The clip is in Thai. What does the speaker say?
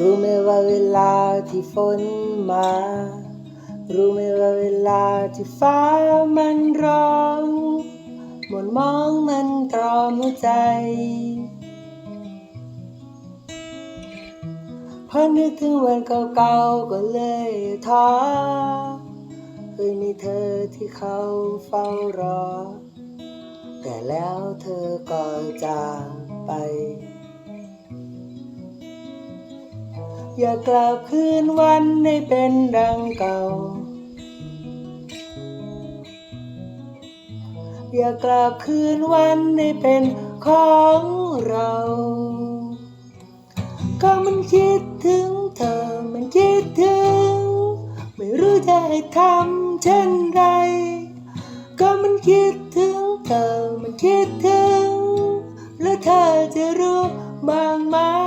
รู้ไหมว่าเวลาที่ฝนมา รู้ไหมว่าเวลาที่ฟ้ามันร้องหมนมองมันตรอมหัวใจ พอนึกถึงวันเก่าๆก็เลยท้อเคยมีเธอที่เขาเฝ้ารอ แต่แล้วเธอก็จากไป อย่ากลับคืนวันให้เป็นดังเก่า อย่ากลับคืนวันให้เป็นของเรา ก็มันคิดถึงเธอมันคิดถึง ไม่รู้จะให้ทำเช่นไร ก็มันคิดถึงเธอมันคิดถึง แล้วเธอจะรู้บ้างไหม